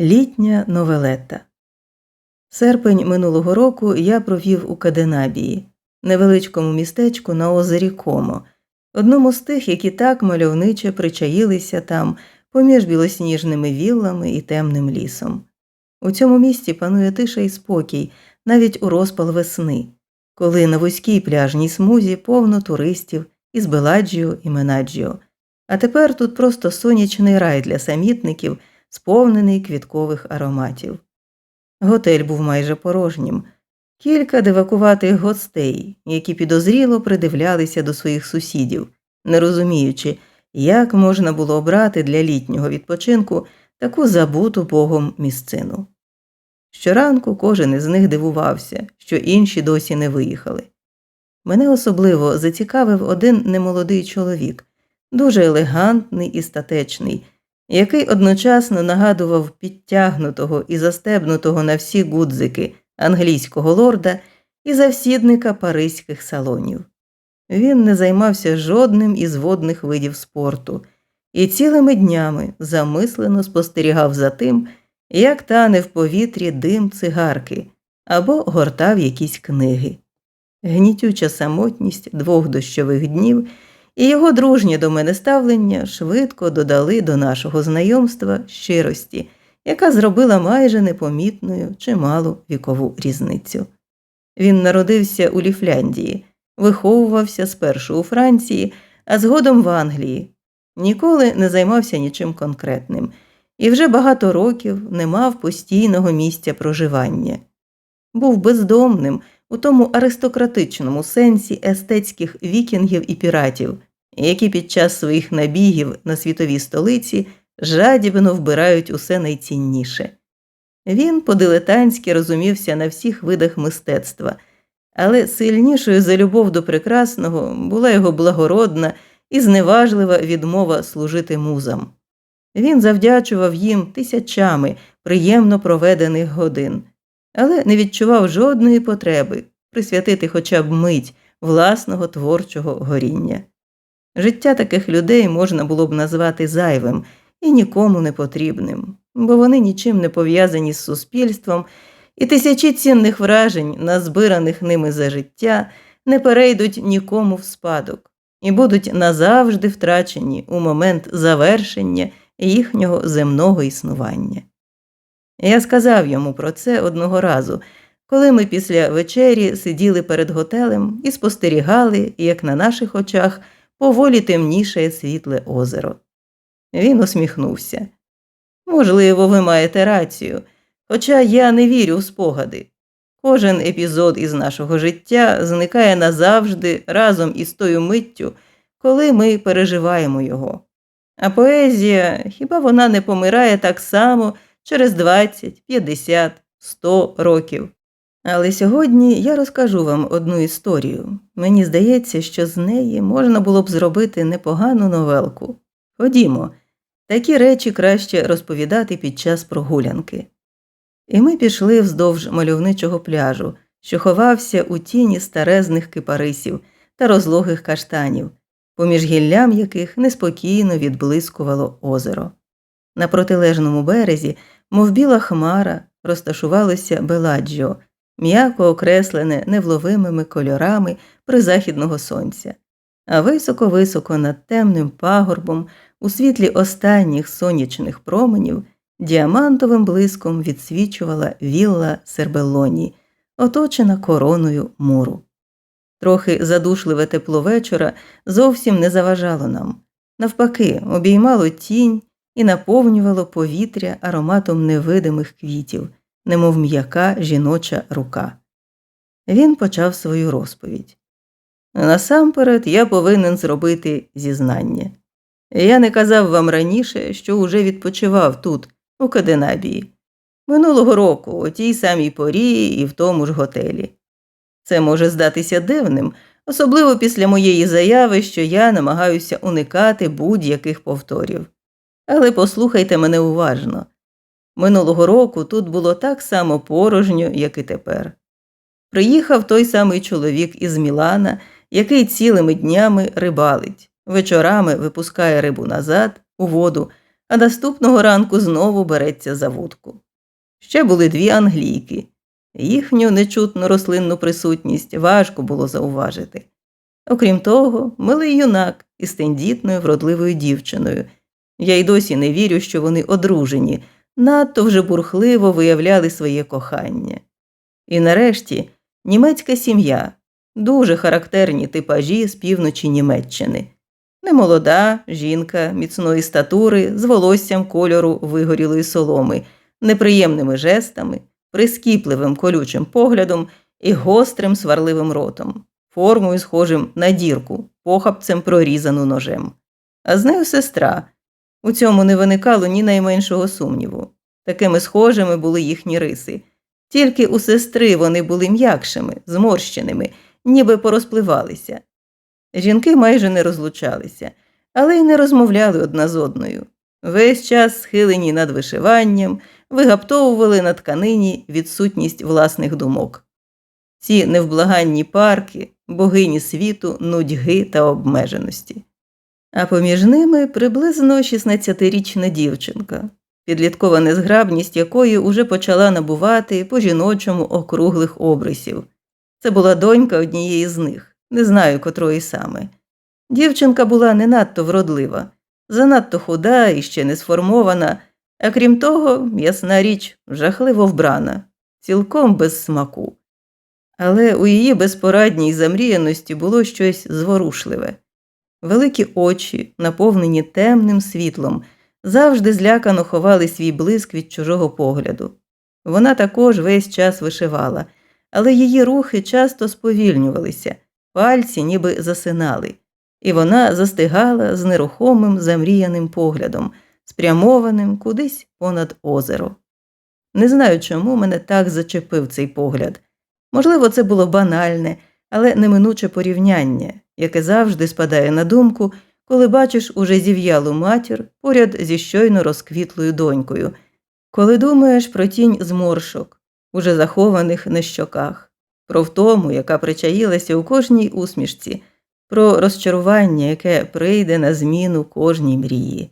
Літня новелета. Серпень минулого року я провів у Каденабії, невеличкому містечку на озері Комо, одному з тих, які так мальовниче причаїлися там поміж білосніжними віллами і темним лісом. У цьому місті панує тиша і спокій, навіть у розпал весни, коли на вузькій пляжній смузі повно туристів із Беладжіо і Менаджіо. А тепер тут просто сонячний рай для самітників – сповнений квіткових ароматів. Готель був майже порожнім. Кілька дивакуватих гостей, які підозріло придивлялися до своїх сусідів, не розуміючи, як можна було обрати для літнього відпочинку таку забуту богом місцину. Щоранку кожен із них дивувався, що інші досі не виїхали. Мене особливо зацікавив один немолодий чоловік, дуже елегантний і статечний який одночасно нагадував підтягнутого і застебнутого на всі гудзики англійського лорда і завсідника паризьких салонів. Він не займався жодним із водних видів спорту і цілими днями замислено спостерігав за тим, як тане в повітрі дим цигарки або гортав якісь книги. Гнітюча самотність двох дощових днів і його дружнє до мене ставлення швидко додали до нашого знайомства щирості, яка зробила майже непомітною чималу вікову різницю. Він народився у Ліфляндії, виховувався спершу у Франції, а згодом в Англії, ніколи не займався нічим конкретним і вже багато років не мав постійного місця проживання. Був бездомним у тому аристократичному сенсі естетських вікінгів і піратів, які під час своїх набігів на світові столиці жадібно вбирають усе найцінніше. Він по дилетантськи розумівся на всіх видах мистецтва, але сильнішою за любов до прекрасного була його благородна і зневажлива відмова служити музам. Він завдячував їм тисячами приємно проведених годин, але не відчував жодної потреби присвятити хоча б мить власного творчого горіння. Життя таких людей можна було б назвати зайвим і нікому не потрібним, бо вони нічим не пов'язані з суспільством, і тисячі цінних вражень, назбираних ними за життя, не перейдуть нікому в спадок і будуть назавжди втрачені у момент завершення їхнього земного існування. Я сказав йому про це одного разу, коли ми після вечері сиділи перед готелем і спостерігали, як на наших очах поволі темнішає світле озеро. Він усміхнувся. Можливо, ви маєте рацію, хоча я не вірю в спогади. Кожен епізод із нашого життя зникає назавжди разом із тою миттю, коли ми переживаємо його. А поезія хіба вона не помирає так само через 20, 50, 100 років? Але сьогодні я розкажу вам одну історію. Мені здається, що з неї можна було б зробити непогану новелку. Ходімо, такі речі краще розповідати під час прогулянки. І ми пішли вздовж мальовничого пляжу, що ховався у тіні старезних кипарисів та розлогих каштанів, поміж гіллям яких неспокійно відблискувало озеро. На протилежному березі, мов біла хмара, розташувалося Беладжіо – м'яко окреслене невловимими кольорами призахідного сонця, а високо-високо над темним пагорбом, у світлі останніх сонячних променів, діамантовим блиском відсвічувала вілла Сербелоні, оточена короною муру. Трохи задушливе тепло вечора зовсім не заважало нам. Навпаки, обіймало тінь і наповнювало повітря ароматом невидимих квітів, немов м'яка жіноча рука. Він почав свою розповідь. Насамперед я повинен зробити зізнання. Я не казав вам раніше, що уже відпочивав тут, у Каденабії, минулого року, у тій самій порі і в тому ж готелі. Це може здатися дивним, особливо після моєї заяви, що я намагаюся уникати будь-яких повторів. Але послухайте мене уважно Минулого року тут було так само порожньо, як і тепер. Приїхав той самий чоловік із Мілана, який цілими днями рибалить, вечорами випускає рибу назад, у воду, а наступного ранку знову береться за вудку. Ще були дві англійки. Їхню нечутну рослинну присутність важко було зауважити. Окрім того, милий юнак із тендітною вродливою дівчиною. Я й досі не вірю, що вони одружені, надто вже бурхливо виявляли своє кохання. І нарешті німецька сім'я, дуже характерні типажі з півночі Німеччини. Немолода жінка міцної статури з волоссям кольору вигорілої соломи, неприємними жестами, прискіпливим колючим поглядом і гострим сварливим ротом, формою схожим на дірку, похапцем прорізану ножем. А з нею сестра. У цьому не виникало ні найменшого сумніву. Такими схожими були їхні риси. Тільки у сестри вони були м'якшими, зморщеними, ніби порозпливалися. Жінки майже не розлучалися, але й не розмовляли одна з одною. Весь час схилені над вишиванням, вигаптовували на тканині відсутність власних думок. Ці невблаганні парки, богині світу, нудьги та обмеженості. А поміж ними приблизно 16-річна дівчинка, підліткова незграбність якої уже почала набувати по жіночому округлих обрисів. Це була донька однієї з них, не знаю котрої саме. Дівчинка була не надто вродлива, занадто худа і ще не сформована, а крім того, ясна річ, жахливо вбрана, цілком без смаку. Але у її безпорадній замріяності було щось зворушливе. Великі очі, наповнені темним світлом, завжди злякано ховали свій блиск від чужого погляду. Вона також весь час вишивала, але її рухи часто сповільнювалися, пальці ніби засинали, і вона застигала з нерухомим замріяним поглядом, спрямованим кудись понад озеро. Не знаю, чому мене так зачепив цей погляд. Можливо, це було банальне, але неминуче порівняння, яке завжди спадає на думку, коли бачиш уже зів'ялу матір поряд зі щойно розквітлою донькою, коли думаєш про тінь зморшок, уже захованих на щоках, про втому, яка причаїлася у кожній усмішці, про розчарування, яке прийде на зміну кожній мрії.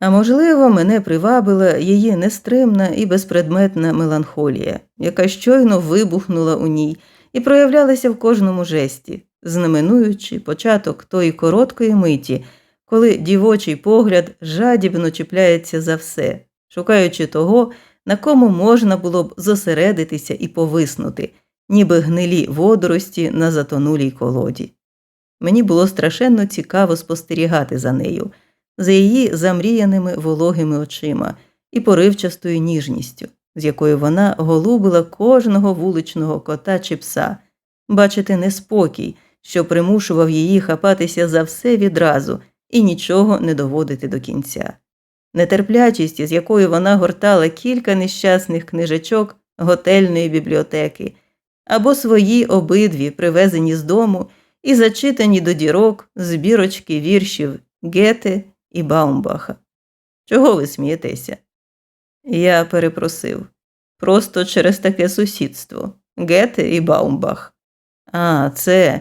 А можливо, мене привабила її нестримна і безпредметна меланхолія, яка щойно вибухнула у ній і проявлялася в кожному жесті, знаменуючи початок тої короткої миті, коли дівочий погляд жадібно чіпляється за все, шукаючи того, на кому можна було б зосередитися і повиснути, ніби гнилі водорості на затонулій колоді. Мені було страшенно цікаво спостерігати за нею, за її замріяними вологими очима і поривчастою ніжністю, з якою вона голубила кожного вуличного кота чи пса, бачити неспокій, що примушував її хапатися за все відразу і нічого не доводити до кінця. Нетерплячість, з якою вона гортала кілька нещасних книжечок готельної бібліотеки, або свої обидві привезені з дому і зачитані до дірок збірочки віршів Гете і Баумбаха. Чого ви смієтеся? Я перепросив. Просто через таке сусідство Гете і Баумбах. А, це,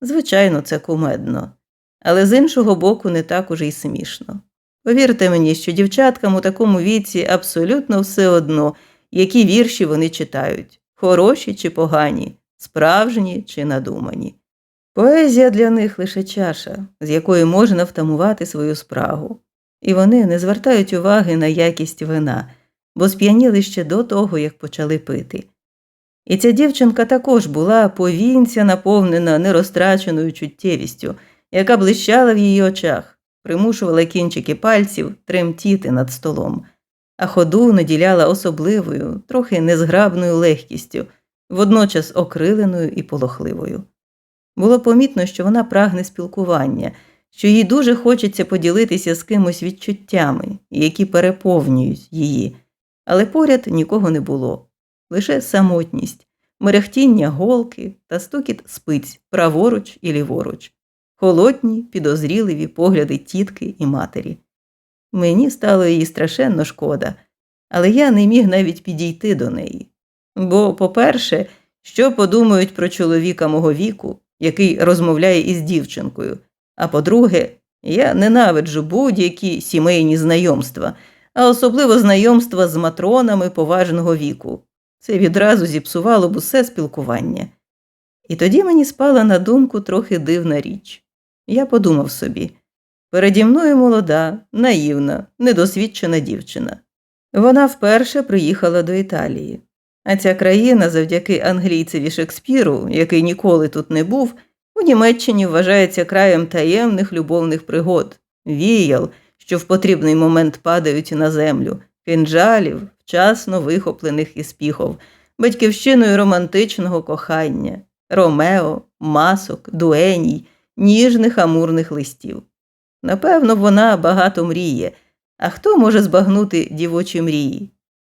звичайно, це кумедно. Але з іншого боку, не так уже й смішно. Повірте мені, що дівчаткам у такому віці абсолютно все одно, які вірші вони читають хороші чи погані, справжні чи надумані. Поезія для них лише чаша, з якої можна втамувати свою спрагу, і вони не звертають уваги на якість вина, бо сп'яніли ще до того, як почали пити. І ця дівчинка також була повінця, наповнена нерозтраченою чуттєвістю, яка блищала в її очах, примушувала кінчики пальців тремтіти над столом, а ходу наділяла особливою, трохи незграбною легкістю, водночас окриленою і полохливою. Було помітно, що вона прагне спілкування, що їй дуже хочеться поділитися з кимось відчуттями, які переповнюють її, але поряд нікого не було, лише самотність, мерехтіння голки та стукіт спиць праворуч і ліворуч, холодні, підозріливі погляди тітки і матері. Мені стало її страшенно шкода, але я не міг навіть підійти до неї. Бо, по-перше, що подумають про чоловіка мого віку, який розмовляє із дівчинкою, а по-друге, Я ненавиджу будь-які сімейні знайомства, а особливо знайомства з матронами поважного віку. Це відразу зіпсувало б усе спілкування. І тоді мені спала на думку трохи дивна річ. Я подумав собі переді мною молода, наївна, недосвідчена дівчина. Вона вперше приїхала до Італії. А ця країна, завдяки англійцеві Шекспіру, який ніколи тут не був, у Німеччині вважається краєм таємних любовних пригод, віял, що в потрібний момент падають на землю, кинджалів, вчасно вихоплених із піхов, батьківщиною романтичного кохання, ромео, масок, дуеній, ніжних амурних листів. Напевно, вона багато мріє, а хто може збагнути дівочі мрії?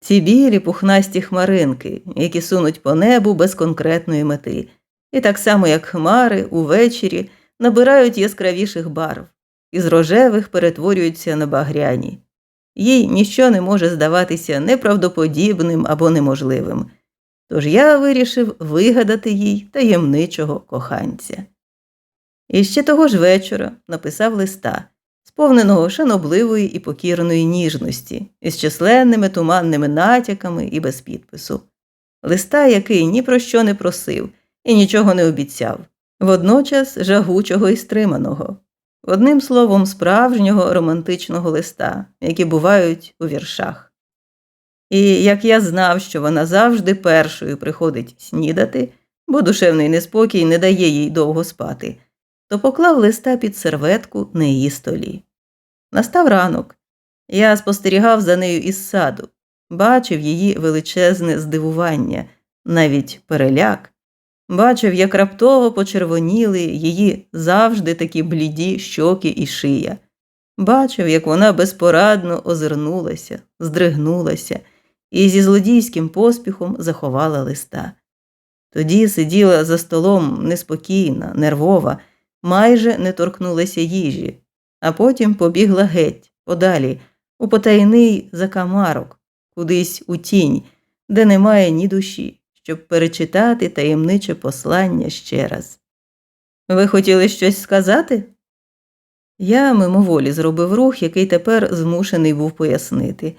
Ці білі пухнасті хмаринки, які сунуть по небу без конкретної мети, і так само, як хмари, увечері набирають яскравіших барв, із рожевих перетворюються на багряні. Їй ніщо не може здаватися неправдоподібним або неможливим. Тож я вирішив вигадати їй таємничого коханця. І ще того ж вечора написав листа, сповненого шанобливої і покірної ніжності, із численними туманними натяками і без підпису, листа, який ні про що не просив і нічого не обіцяв, водночас жагучого і стриманого, одним словом, справжнього романтичного листа, які бувають у віршах. І як я знав, що вона завжди першою приходить снідати, бо душевний неспокій не дає їй довго спати то поклав листа під серветку на її столі. Настав ранок. Я спостерігав за нею із саду, бачив її величезне здивування, навіть переляк, бачив, як раптово почервоніли її завжди такі бліді щоки і шия, бачив, як вона безпорадно озирнулася, здригнулася і зі злодійським поспіхом заховала листа. Тоді сиділа за столом неспокійна, нервова майже не торкнулася їжі, а потім побігла геть, подалі, у потайний закамарок, кудись у тінь, де немає ні душі, щоб перечитати таємниче послання ще раз. Ви хотіли щось сказати? Я мимоволі зробив рух, який тепер змушений був пояснити.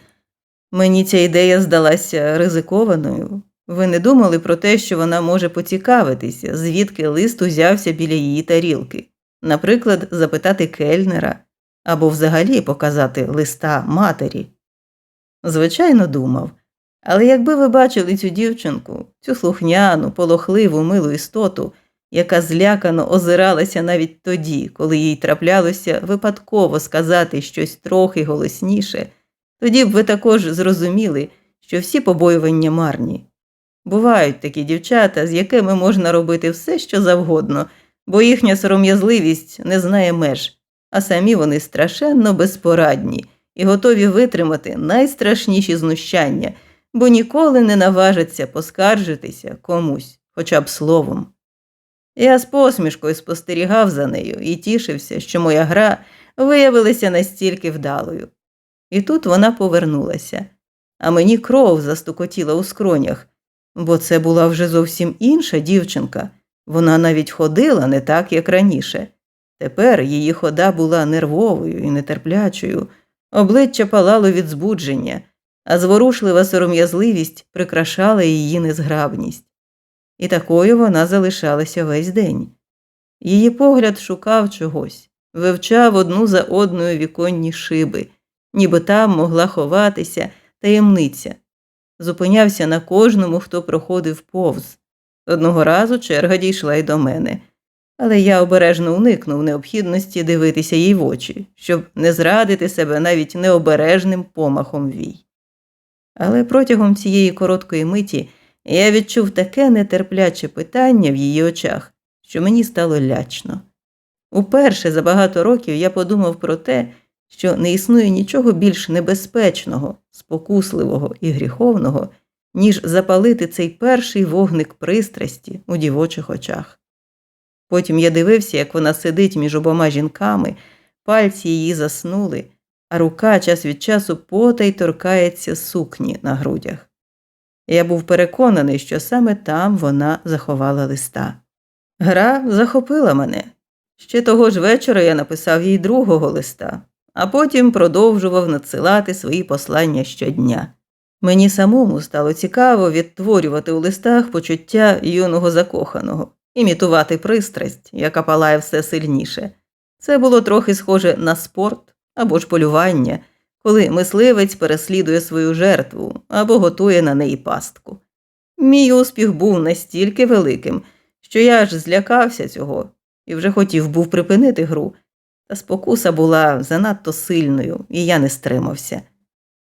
Мені ця ідея здалася ризикованою, ви не думали про те, що вона може поцікавитися, звідки лист узявся біля її тарілки, наприклад, запитати кельнера або взагалі показати листа матері? Звичайно, думав. Але якби ви бачили цю дівчинку, цю слухняну, полохливу, милу істоту, яка злякано озиралася навіть тоді, коли їй траплялося випадково сказати щось трохи голосніше, тоді б ви також зрозуміли, що всі побоювання марні. Бувають такі дівчата, з якими можна робити все, що завгодно, бо їхня сором'язливість не знає меж, а самі вони страшенно безпорадні і готові витримати найстрашніші знущання, бо ніколи не наважаться поскаржитися комусь, хоча б словом. Я з посмішкою спостерігав за нею і тішився, що моя гра виявилася настільки вдалою. І тут вона повернулася, а мені кров застукотіла у скронях бо це була вже зовсім інша дівчинка. Вона навіть ходила не так, як раніше. Тепер її хода була нервовою і нетерплячою, обличчя палало від збудження, а зворушлива сором'язливість прикрашала її незграбність. І такою вона залишалася весь день. Її погляд шукав чогось, вивчав одну за одною віконні шиби, ніби там могла ховатися таємниця, зупинявся на кожному, хто проходив повз. Одного разу черга дійшла й до мене, але я обережно уникнув необхідності дивитися їй в очі, щоб не зрадити себе навіть необережним помахом вій. Але протягом цієї короткої миті я відчув таке нетерпляче питання в її очах, що мені стало лячно. Уперше за багато років я подумав про те, що не існує нічого більш небезпечного, спокусливого і гріховного, ніж запалити цей перший вогник пристрасті у дівочих очах. Потім я дивився, як вона сидить між обома жінками, пальці її заснули, а рука час від часу потай торкається сукні на грудях. Я був переконаний, що саме там вона заховала листа. Гра захопила мене. Ще того ж вечора я написав їй другого листа, а потім продовжував надсилати свої послання щодня. Мені самому стало цікаво відтворювати у листах почуття юного закоханого, імітувати пристрасть, яка палає все сильніше. Це було трохи схоже на спорт або ж полювання, коли мисливець переслідує свою жертву або готує на неї пастку. Мій успіх був настільки великим, що я аж злякався цього і вже хотів був припинити гру, та спокуса була занадто сильною, і я не стримався.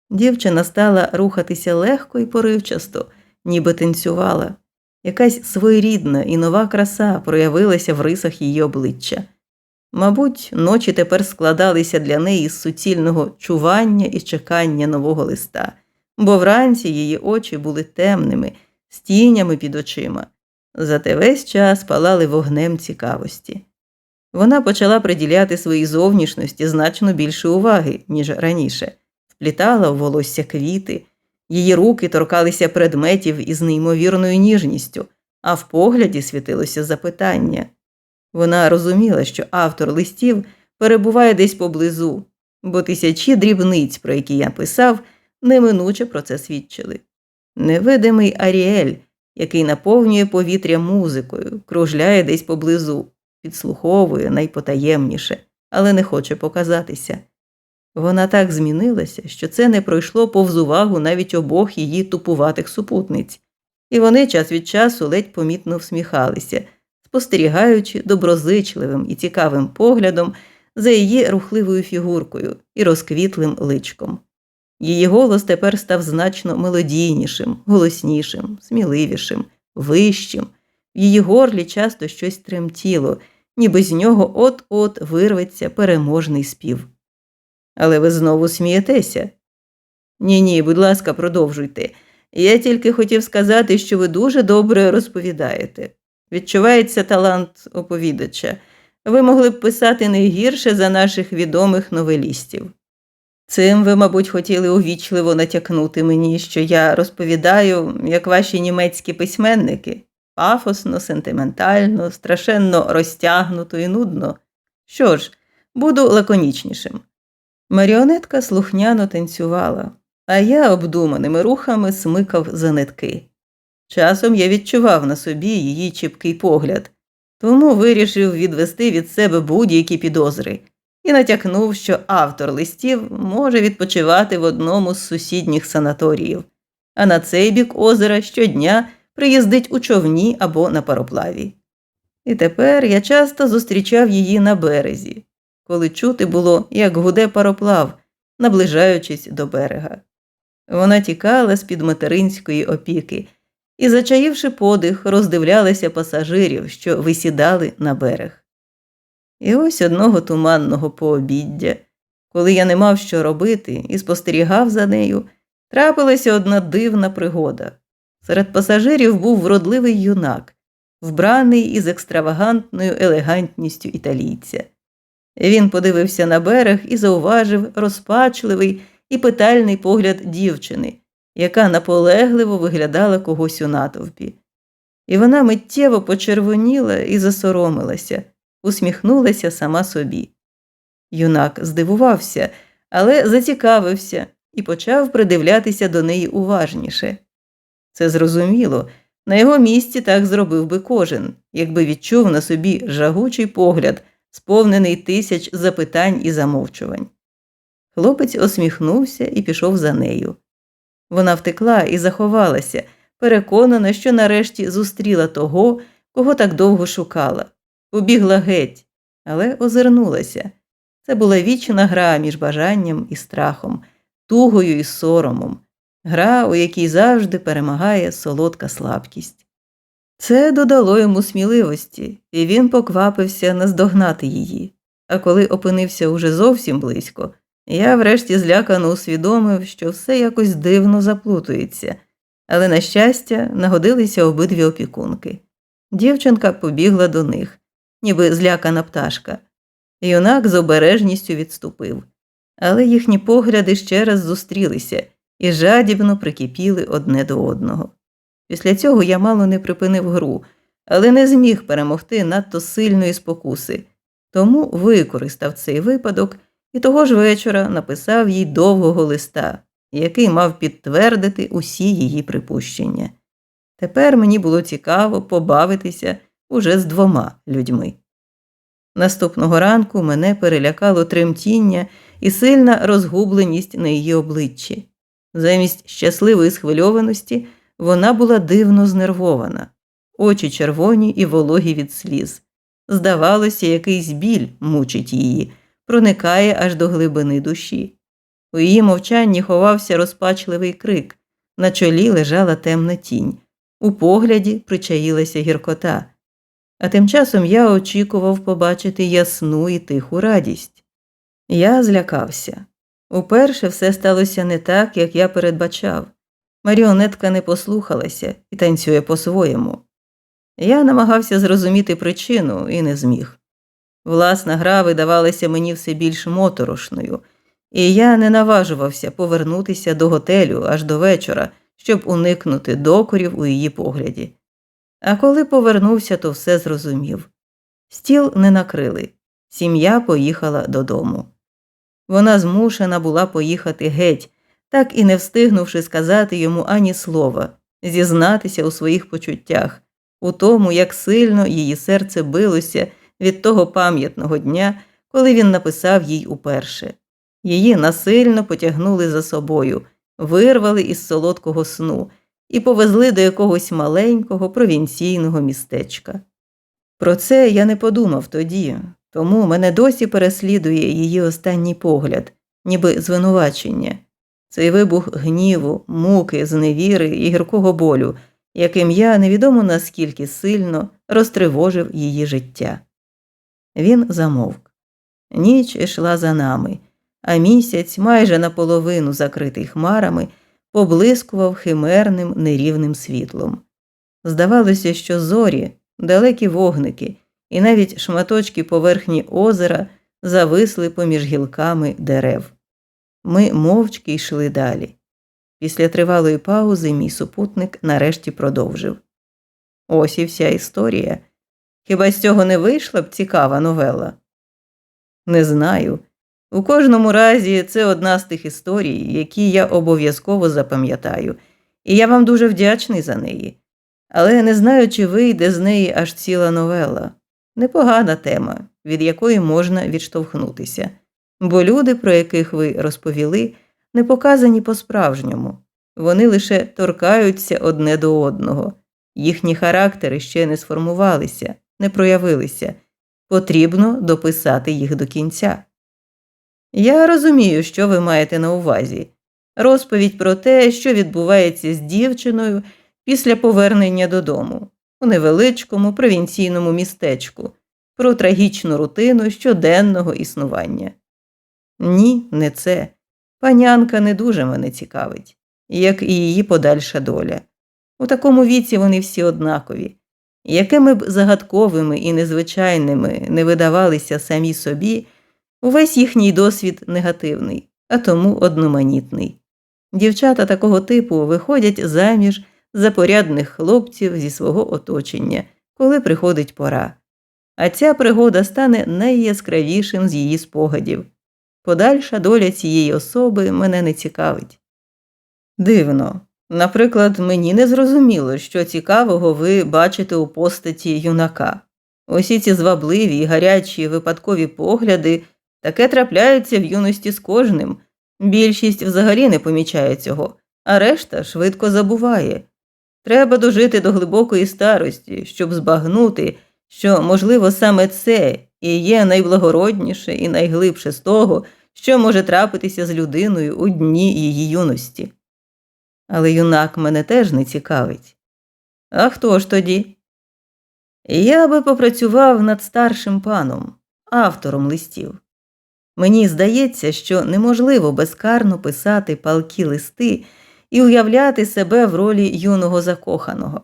Дівчина стала рухатися легко і поривчасто, ніби танцювала. Якась своєрідна і нова краса проявилася в рисах її обличчя. Мабуть, ночі тепер складалися для неї з суцільного чування і чекання нового листа, бо вранці її очі були темними, з тінями під очима, зате весь час палали вогнем цікавості. Вона почала приділяти своїй зовнішності значно більше уваги, ніж раніше, вплітала в волосся квіти, її руки торкалися предметів із неймовірною ніжністю, а в погляді світилося запитання. Вона розуміла, що автор листів перебуває десь поблизу, бо тисячі дрібниць, про які я писав, неминуче про це свідчили. Невидимий Аріель, який наповнює повітря музикою, кружляє десь поблизу, підслуховує найпотаємніше, але не хоче показатися. Вона так змінилася, що це не пройшло повз увагу навіть обох її тупуватих супутниць, і вони час від часу ледь помітно всміхалися, спостерігаючи доброзичливим і цікавим поглядом за її рухливою фігуркою і розквітлим личком. Її голос тепер став значно мелодійнішим, голоснішим, сміливішим, вищим. В її горлі часто щось тремтіло, ніби з нього от-от вирветься переможний спів. Але ви знову смієтеся? Ні, ні, будь ласка, продовжуйте. Я тільки хотів сказати, що ви дуже добре розповідаєте. Відчувається талант оповідача. Ви могли б писати не гірше за наших відомих новелістів. Цим ви, мабуть, хотіли увічливо натякнути мені, що я розповідаю, як ваші німецькі письменники, пафосно, сентиментально, страшенно розтягнуто і нудно. Що ж, буду лаконічнішим. Маріонетка слухняно танцювала, а я обдуманими рухами смикав за нитки. Часом я відчував на собі її чіпкий погляд, тому вирішив відвести від себе будь-які підозри і натякнув, що автор листів може відпочивати в одному з сусідніх санаторіїв, а на цей бік озера щодня приїздить у човні або на пароплаві. І тепер я часто зустрічав її на березі, коли чути було, як гуде пароплав, наближаючись до берега. Вона тікала з під материнської опіки і, зачаївши подих, роздивлялася пасажирів, що висідали на берег. І ось одного туманного пообіддя, коли я не мав що робити і спостерігав за нею, трапилася одна дивна пригода. Серед пасажирів був вродливий юнак, вбраний із екстравагантною елегантністю італійця. Він подивився на берег і зауважив розпачливий і питальний погляд дівчини, яка наполегливо виглядала когось у натовпі. І вона миттєво почервоніла і засоромилася, усміхнулася сама собі. Юнак здивувався, але зацікавився і почав придивлятися до неї уважніше. Це зрозуміло, на його місці так зробив би кожен, якби відчув на собі жагучий погляд, сповнений тисяч запитань і замовчувань. Хлопець осміхнувся і пішов за нею. Вона втекла і заховалася, переконана, що нарешті зустріла того, кого так довго шукала. Побігла геть, але озирнулася. Це була вічна гра між бажанням і страхом, тугою і соромом, гра, у якій завжди перемагає солодка слабкість. Це додало йому сміливості, і він поквапився наздогнати її. А коли опинився уже зовсім близько, я врешті злякано усвідомив, що все якось дивно заплутується, але, на щастя, нагодилися обидві опікунки. Дівчинка побігла до них, ніби злякана пташка. Юнак з обережністю відступив, але їхні погляди ще раз зустрілися і жадібно прикипіли одне до одного. Після цього я мало не припинив гру, але не зміг перемогти надто сильної спокуси тому використав цей випадок і того ж вечора написав їй довгого листа, який мав підтвердити усі її припущення. Тепер мені було цікаво побавитися уже з двома людьми. Наступного ранку мене перелякало тремтіння і сильна розгубленість на її обличчі. Замість щасливої схвильованості вона була дивно знервована, очі червоні і вологі від сліз. Здавалося, якийсь біль мучить її, проникає аж до глибини душі. У її мовчанні ховався розпачливий крик, на чолі лежала темна тінь, у погляді причаїлася гіркота. А тим часом я очікував побачити ясну і тиху радість. Я злякався. Уперше все сталося не так, як я передбачав. Маріонетка не послухалася і танцює по-своєму. Я намагався зрозуміти причину і не зміг. Власна гра видавалася мені все більш моторошною, і я не наважувався повернутися до готелю аж до вечора, щоб уникнути докорів у її погляді. А коли повернувся, то все зрозумів. Стіл не накрили, сім'я поїхала додому. Вона змушена була поїхати геть, так і не встигнувши сказати йому ані слова, зізнатися у своїх почуттях, у тому, як сильно її серце билося від того пам'ятного дня, коли він написав їй уперше. Її насильно потягнули за собою, вирвали із солодкого сну і повезли до якогось маленького провінційного містечка. Про це я не подумав тоді, тому мене досі переслідує її останній погляд, ніби звинувачення, цей вибух гніву, муки, зневіри і гіркого болю, яким я невідомо наскільки сильно розтривожив її життя. Він замовк. Ніч йшла за нами, а місяць, майже наполовину закритий хмарами, поблискував химерним нерівним світлом. Здавалося, що зорі, далекі вогники, і навіть шматочки поверхні озера зависли поміж гілками дерев. Ми мовчки йшли далі. Після тривалої паузи мій супутник нарешті продовжив. Ось і вся історія. Хіба з цього не вийшла б цікава новела? Не знаю. У кожному разі це одна з тих історій, які я обов'язково запам'ятаю, і я вам дуже вдячний за неї. Але не знаю, чи вийде з неї аж ціла новела. Непогана тема, від якої можна відштовхнутися, бо люди, про яких ви розповіли, не показані по-справжньому, вони лише торкаються одне до одного, їхні характери ще не сформувалися, не проявилися, потрібно дописати їх до кінця. Я розумію, що ви маєте на увазі розповідь про те, що відбувається з дівчиною після повернення додому у невеличкому провінційному містечку, про трагічну рутину щоденного існування. Ні, не це. Панянка не дуже мене цікавить, як і її подальша доля. У такому віці вони всі однакові. Якими б загадковими і незвичайними не видавалися самі собі, увесь їхній досвід негативний, а тому одноманітний. Дівчата такого типу виходять заміж за порядних хлопців зі свого оточення, коли приходить пора. А ця пригода стане найяскравішим з її спогадів. Подальша доля цієї особи мене не цікавить. Дивно. Наприклад, мені не зрозуміло, що цікавого ви бачите у постаті юнака. Усі ці звабливі й гарячі випадкові погляди таке трапляються в юності з кожним. Більшість взагалі не помічає цього, а решта швидко забуває. Треба дожити до глибокої старості, щоб збагнути, що, можливо, саме це і є найблагородніше і найглибше з того, що може трапитися з людиною у дні її юності. Але юнак мене теж не цікавить. А хто ж тоді? Я би попрацював над старшим паном, автором листів. Мені здається, що неможливо безкарно писати палкі листи і уявляти себе в ролі юного закоханого.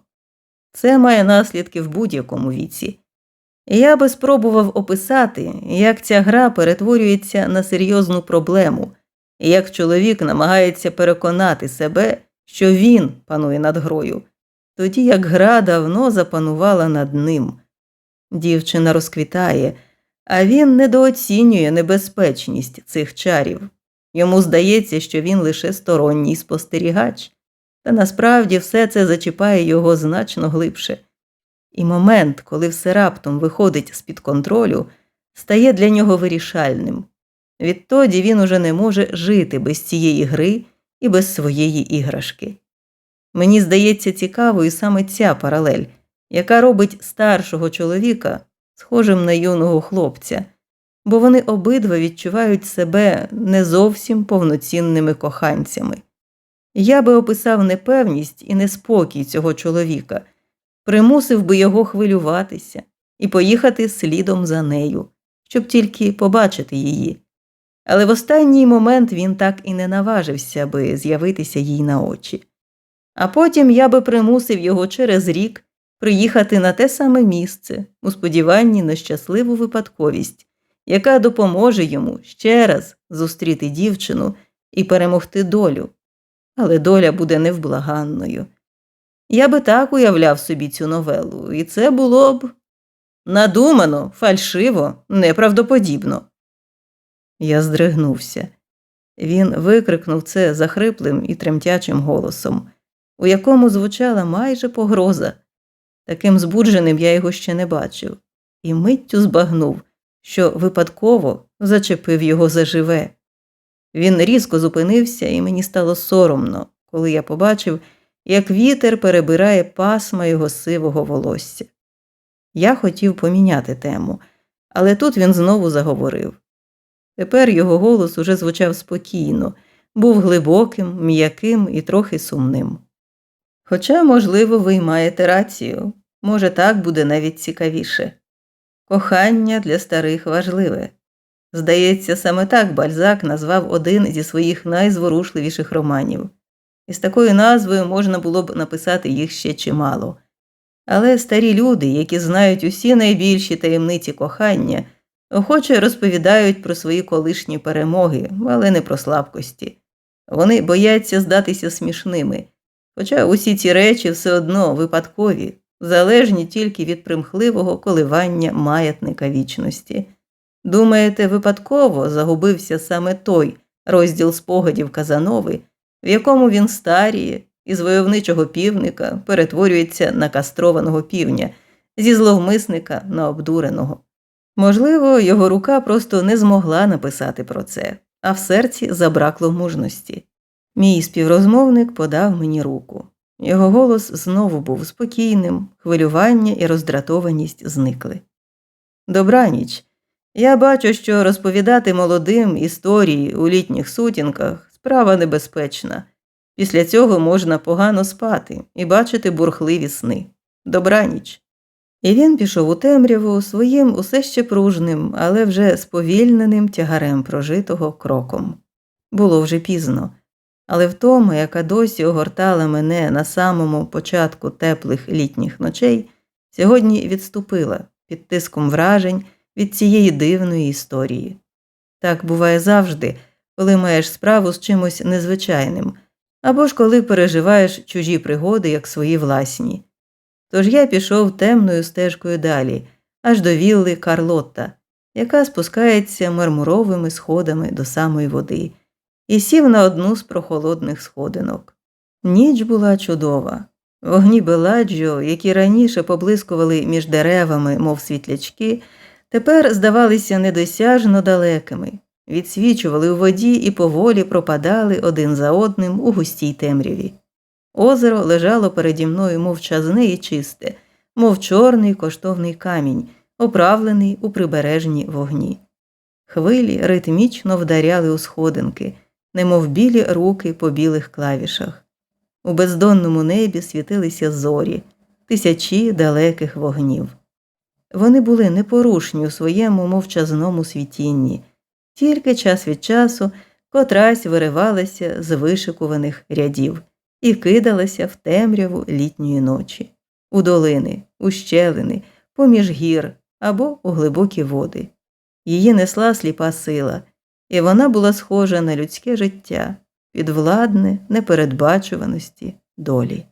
Це має наслідки в будь-якому віці. Я би спробував описати, як ця гра перетворюється на серйозну проблему, як чоловік намагається переконати себе, що він панує над грою, тоді як гра давно запанувала над ним. Дівчина розквітає, А він недооцінює небезпечність цих чарів. Йому здається, що він лише сторонній спостерігач, та насправді все це зачіпає його значно глибше. І момент, коли все раптом виходить з-під контролю, стає для нього вирішальним. Відтоді він уже не може жити без цієї гри і без своєї іграшки. Мені здається цікавою саме ця паралель, яка робить старшого чоловіка схожим на юного хлопця, бо вони обидва відчувають себе не зовсім повноцінними коханцями. Я би описав непевність і неспокій цього чоловіка, примусив би його хвилюватися і поїхати слідом за нею, щоб тільки побачити її. Але в останній момент він так і не наважився би з'явитися їй на очі. А потім я би примусив його через рік приїхати на те саме місце у сподіванні на щасливу випадковість, яка допоможе йому ще раз зустріти дівчину і перемогти долю. Але доля буде невблаганною. Я би так уявляв собі цю новелу, і це було б надумано, фальшиво, неправдоподібно. Я здригнувся. Він викрикнув це захриплим і тремтячим голосом, у якому звучала майже погроза. Таким збудженим я його ще не бачив, і миттю збагнув, що випадково зачепив його заживе. Він різко зупинився, і мені стало соромно, коли я побачив, як вітер перебирає пасма його сивого волосся. Я хотів поміняти тему, але тут він знову заговорив. Тепер його голос уже звучав спокійно, був глибоким, м'яким і трохи сумним. Хоча, можливо, ви маєте рацію, може, так буде навіть цікавіше. Кохання для старих важливе. Здається, саме так Бальзак назвав один зі своїх найзворушливіших романів, і з такою назвою можна було б написати їх ще чимало. Але старі люди, які знають усі найбільші таємниці кохання, охоче розповідають про свої колишні перемоги, але не про слабкості. Вони бояться здатися смішними, хоча усі ці речі все одно випадкові, залежні тільки від примхливого коливання маятника вічності. Думаєте, випадково загубився саме той розділ спогадів Казанови, в якому він старіє із войовничого півника перетворюється на кастрованого півня, зі зловмисника на обдуреного. Можливо, його рука просто не змогла написати про це, а в серці забракло мужності. Мій співрозмовник подав мені руку. Його голос знову був спокійним, хвилювання і роздратованість зникли. Добраніч. Я бачу, що розповідати молодим історії у літніх сутінках справа небезпечна. Після цього можна погано спати і бачити бурхливі сни. Добраніч. І він пішов у темряву своїм усе ще пружним, але вже сповільненим тягарем прожитого кроком. Було вже пізно, але втома, яка досі огортала мене на самому початку теплих літніх ночей, сьогодні відступила під тиском вражень від цієї дивної історії. Так буває завжди, коли маєш справу з чимось незвичайним, або ж коли переживаєш чужі пригоди, як свої власні. Тож я пішов темною стежкою далі, аж до вілли Карлотта, яка спускається мармуровими сходами до самої води, і сів на одну з прохолодних сходинок. Ніч була чудова. Вогні Беладжо, які раніше поблискували між деревами, мов світлячки, тепер здавалися недосяжно далекими, відсвічували у воді і поволі пропадали один за одним у густій темряві. Озеро лежало переді мною мовчазне і чисте, мов чорний коштовний камінь, оправлений у прибережні вогні. Хвилі ритмічно вдаряли у сходинки, немов білі руки по білих клавішах. У бездонному небі світилися зорі, тисячі далеких вогнів. Вони були непорушні у своєму мовчазному світінні, тільки час від часу котрась виривалася з вишикуваних рядів і кидалася в темряву літньої ночі, у долини, у щелини, поміж гір або у глибокі води. Її несла сліпа сила, і вона була схожа на людське життя, підвладне непередбачуваності долі.